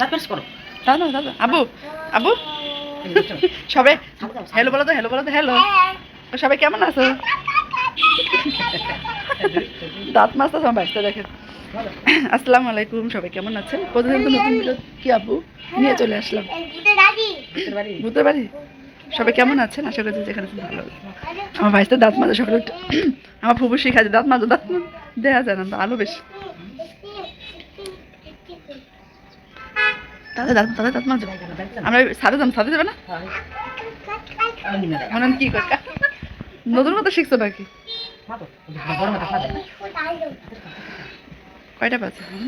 দাঁত ব্রাশ করো দাদা দাদা আবু আবু। সবাই হ্যালো বলো তো হ্যালো বলো তো হ্যালো সবাই কেমন আছো? দাঁত মাছ তো সবাই বাড়িতে দেখেন আসসালামু আলাইকুম সবাই কেমন আছেন? প্রতিদিন তো নতুন ভিডিও কি আপু নিয়ে চলে আসলাম। বাড়ি। বুঝতে পারি সবাই কেমন আছেন? আশা করছি যেখানে আছেন ভালো। আমার ভাইতে দাঁত মাজা সকালে উঠে আমার ফুবু শিখাচ্ছে দাঁত মাজা দাঁত মাজা। দেখা যায় না তো আলো বেশি। তাদের দাঁত তাদের দাঁত মাজা। আমরা সাথে যাম সাথে যাবে না? মনে কি কর নতুন কথা শিখছো নাকি? কয়টা হুম?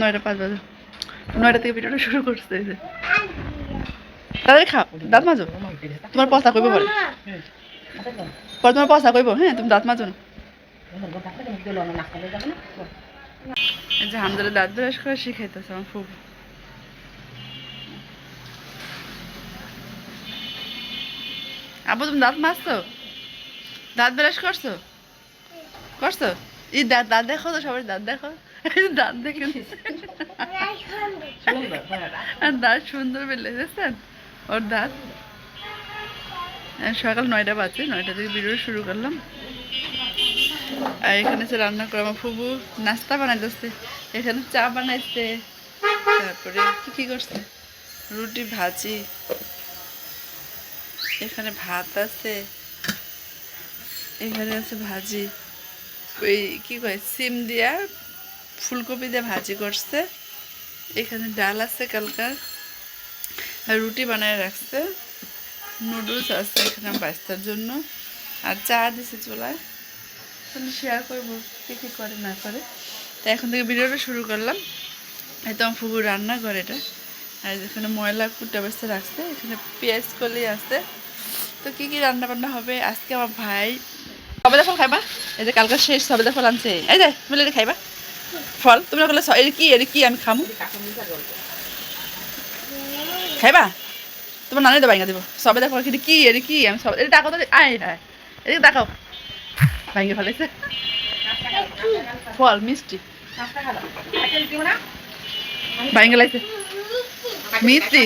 নয়টা পাঁচ বাজে। নয়টা থেকে ভিডিওটা শুরু যে। তাদের খাও, দাঁত মাজো। তোমার পচা কইব বলে পরে তোমার পচা কইব হ্যাঁ তুমি দাঁত মাজো না। যে হামদারে দাঁত ব্রাশ করে শিখাইতেছে আমার খুব আবু তুমি দাঁত মাজছো? দাঁত ব্রাশ করছ? করছ? এই দাঁত দাঁত দেখো তো সবাই দাঁত দেখো। দাঁত দেখে আর দাঁত সুন্দর বেলে দেখছেন ওর দাঁত। সকাল নয়টা বাজে নয়টা থেকে ভিডিও শুরু করলাম। আর এখানে সে রান্না করে আমার ফুবু নাস্তা বানাইতেছে। এখানে চা বানাইছে। তারপরে কি কি করছে? রুটি ভাজি। এখানে ভাত আছে, এখানে আছে ভাজি। ওই কি কয়, সিম দিয়া ফুলকপি দিয়ে ভাজি করছে। এখানে ডাল আছে কালকার আর রুটি বানায় রাখছে। নুডলস আছে এখানে বাচ্চার জন্য। আর চা দিছে চুলায়। তাহলে শেয়ার করব কী কী করে, না করে। তো এখন থেকে ভিডিওটা শুরু করলাম। এই তো আমার ফুবু রান্না করে এটা। আর এখানে ময়লা কুটা বেসতে রাখছে। এখানে পেঁয়াজ কলি আছে। তো কী কী রান্না বান্না হবে? আজকে আমার ভাই সবেদা ফল খাইবা? এই যে কালকে শেষ সবেদা ফল আনছে। এই যে তুমি এটা খাইবা? ফল তুমি বলে এর কি এর কি আমি খামু? খাইবা? তোমার নানি তো দিব। সবে দেখো কিন্তু কি, এর কি, আমি সব এটা টাকা তো আয় হ্যাঁ এদিকে দেখাও ভাঙে ফেলেছে। ফল, মিষ্টি। ভাঙে লাগছে। মিষ্টি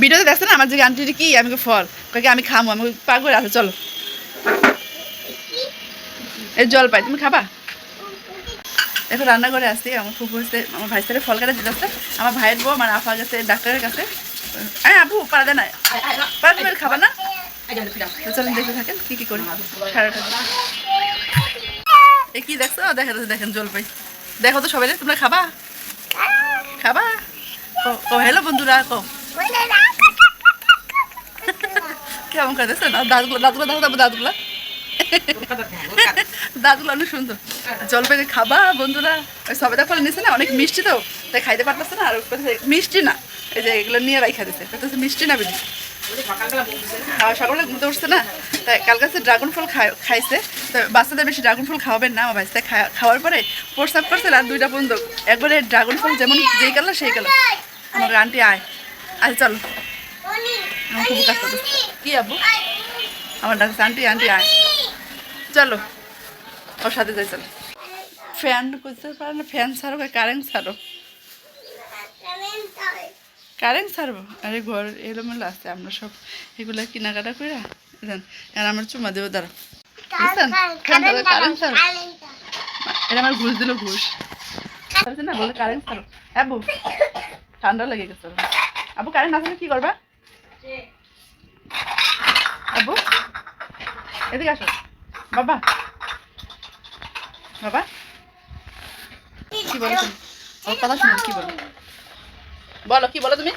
ভিডিওতে দেখছে না, আমার যে আন্টি কি, আমি ফল, কই আমি খামো, আমি করে আছে, চলো। এই জল পাই তুমি খাবা? এখন রান্না করে আসছি আমার ফুফু হচ্ছে, আমার ভাই সাথে ফল কাটা দিতে আমার ভাইয়ের বউ, আমার আফা গেছে ডাক্তারের কাছে। আয় আপু পারা দেয় না পারা খাবা না? চলুন দেখতে থাকেন, কি কি করি এই কি দেখছ? দেখা দেখেন জল পাই দেখো তো সবাই তোমরা খাবা? খাবা? কো হ্যালো বন্ধুরা, কো। কেমন দেখছ? দাঁতগুলো দাঁতগুলো দেখো তারপর দাঁতগুলো। দাঁতগুলো অনেক সুন্দর। জলপাই খাবা বন্ধুরা, ওই সবেদা ফল নিছে না? অনেক মিষ্টি তো, তাই খাইতে পারতেছে না, আর মিষ্টি না। এই যে এগুলো নিয়ে রাখা দিছে। বলতেছে মিষ্টি না বেশি? সকালে ঘুমতে উঠছে না? তাই কাল কাছে ড্রাগন ফল খাই- খাইছে। তো বাচ্চাদের বেশি ড্রাগন ফল খাওয়াবেন না আমার বাচ্চা খাওয়ার পরে প্রস্তাব করছে আর দুইটা বন্ধ একবারে ড্রাগন ফল যেমন যেই কালার, সেই কালার। আমার আন্টি আয়। আচ্ছা চলো। আমার খুব কাজ করতেছে। কি আবু আমার ডাকছে আন্টি আন্টি আয়। চলো ওর সাথে যাই চলো। ফ্যান বুঝতে পারে না ফ্যান ছাড়ো কারেন্ট ছাড়ো। কারেন্ট ছাড়বো? আরে ঘর এলোমেলো আছে আমরা সব এগুলো কেনাকাটা করে জান আর আমার চুমা দেবো দাঁড়া কারেন্ট ছাড়ো। এটা আমার ঘুষ দিল ঘুষ। না বলে কারেন্ট ছাড়ো। আবু ঠান্ডা লেগে গেছে। আবু কারেন্ট না থাকলে কি করবা? আবু এদিকে আসো। বাবা বাবা। কি বলো তুমি? ওর কথা শুনো কি বলো? বলো কি বলো তুমি?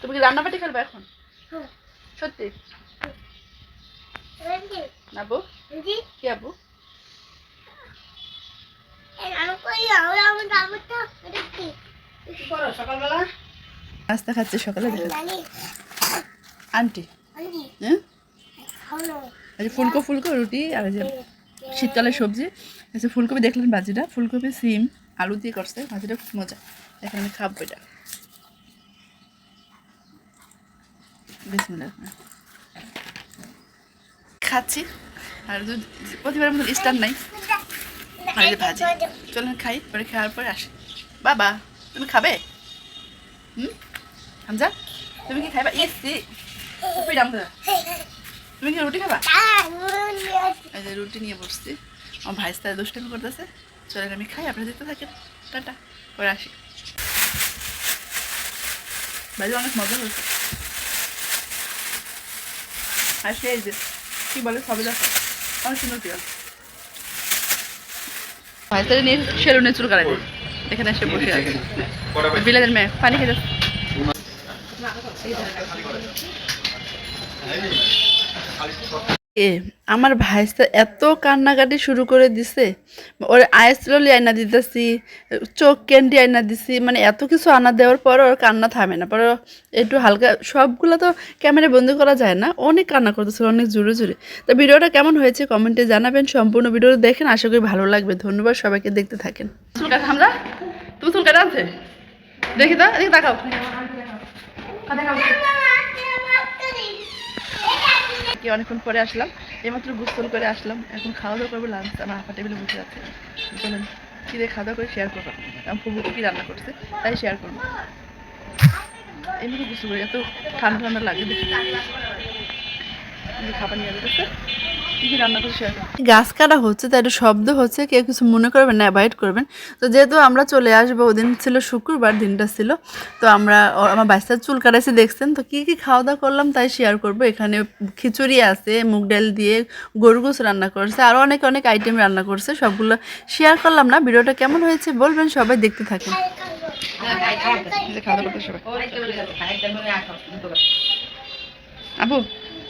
তুমি কি রান্নাবাটি খেলবে এখন? সত্যি? আবু কি আবু? নাস্তা খাচ্ছি সকালে? আন্টি। হ্যাঁ? এই যে ফুলকো ফুলকো রুটি, আর যে শীতকালের সবজি। যে ফুলকপি দেখলেন ভাজিটা? ফুলকপি, সিম, আলু দিয়ে করছে। ভাজিটা খুব মজা। এখন আমি খাব এটা। খাচ্ছি। আর প্রতিবার মতো স্টার নাই। এই যে ভাজি। চলুন খাই পরে খাওয়ার পরে আসি। বাবা তুমি খাবে? হুম? হামজা তুমি কি খাইবা? ইসি উপি দাম। তুমি কি রুটি খাবা? এই যে রুটি নিয়ে বসছি। আমার ভাই তাই দুষ্টামি করতেছে। চলেন আমি খাই আপনারা দেখতে থাকেন। টাটা পরে আসি। ভাই অনেক মজা হয়েছে। আর সে এই যে কি বলে সবে। দেখো অনেক সুন্দর প্রিয় তাই নিয়ে সেলুনে চুল কাটাই এখানে এসে বসে আছে। বিলাদের মেয়ে পানি খেতে এ আমার ভাইসা এত কান্নাকাটি শুরু করে দিছে। ওর আইসলি আয়না দিতেছি চোখ ক্যান্ডি আয়না দিছি মানে এত কিছু আনা দেওয়ার পর ওর কান্না থামে না। পরে ও একটু হালকা সবগুলো তো ক্যামেরা বন্ধ করা যায় না অনেক কান্না করতেছিল অনেক জোরে জোরে। তো ভিডিওটা কেমন হয়েছে কমেন্টে জানাবেন সম্পূর্ণ ভিডিওটা দেখেন আশা করি ভালো লাগবে। ধন্যবাদ সবাইকে দেখতে থাকেন। তুমি চুল কাটা আনছে দেখি তো তাকাও। দেখাও কি অনেকক্ষণ পরে আসলাম, এইমাত্র গোসল করে আসলাম, এখন খাওয়া দাওয়া করব লাঞ্চ আমার হাফা টেবিলে বসে আছে। বলেন কী দিয়ে খাওয়া দাওয়া করে শেয়ার করব? আমার ফুবুকে কী রান্না করছে, তাই শেয়ার করব। এমনি গোসল করে, এত ঠান্ডা ঠান্ডা লাগে খাবার নিয়ে যেতেছে গাছ কাটা হচ্ছে তাই একটু শব্দ হচ্ছে কেউ কিছু মনে করবেন না অ্যাভয়েড করবেন। তো যেহেতু আমরা চলে আসব ওদিন ছিল শুক্রবার দিনটা ছিল তো আমরা আমার বাচ্চার চুল কাটাইছে দেখছেন? তো কী কী খাওয়া দাওয়া করলাম তাই শেয়ার করব। এখানে খিচুড়ি আছে মুগ ডাল দিয়ে গরুগুস রান্না করছে আরও অনেক অনেক আইটেম রান্না করছে সবগুলো শেয়ার করলাম না। ভিডিওটা কেমন হয়েছে বলবেন সবাই দেখতে থাকেন। আবু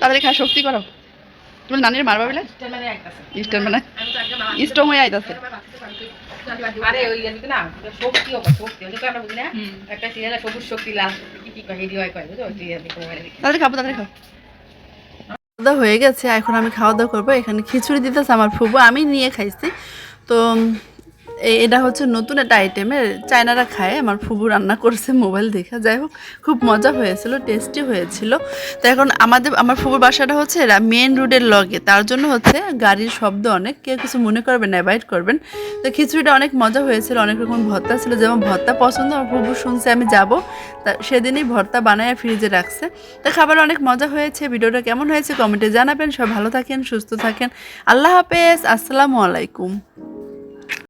তাড়াতাড়ি খাওয়া শক্তি করো। তুমি নানির মারবা বলে ইস্টার মানে? ইস্টম হয়ে আইতাছে। আরে ওই না শক্তি ও শক্তি। আমরা বুঝি না? একটা সিরিয়ালে সবুজ শক্তি লাল। কি কি কয় হেডি হয় কয় বুঝছ ওই যে দেখো খাব তাড়াতাড়ি খাও খাওয়া হয়ে গেছে এখন আমি খাওয়া দাওয়া করব। এখানে খিচুড়ি দিতেছে আমার ফুবু আমি নিয়ে খাইছি। তো এটা হচ্ছে নতুন একটা আইটেমের চায়নারা খায়। আমার ফুবু রান্না করছে মোবাইল দেখে। যাই হোক, খুব মজা হয়েছিল টেস্টি হয়েছিল। তো এখন আমাদের, আমার ফুবুর বাসাটা হচ্ছে এরা মেন রোডের লগে তার জন্য হচ্ছে গাড়ির শব্দ অনেক। কেউ কিছু মনে করবেন অ্যাভয়েড করবেন। তো খিচুড়িটা অনেক মজা হয়েছিল, অনেক রকম ভর্তা ছিল। যেমন ভর্তা পছন্দ, আমার ফুবু শুনছে আমি যাব। তা সেদিনই ভর্তা বানায় ফ্রিজে রাখছে। তো খাবার অনেক মজা হয়েছে। ভিডিওটা কেমন হয়েছে কমেন্টে জানাবেন। সব ভালো থাকেন, সুস্থ থাকেন। আল্লাহ হাফেজ। আসসালামু আলাইকুম।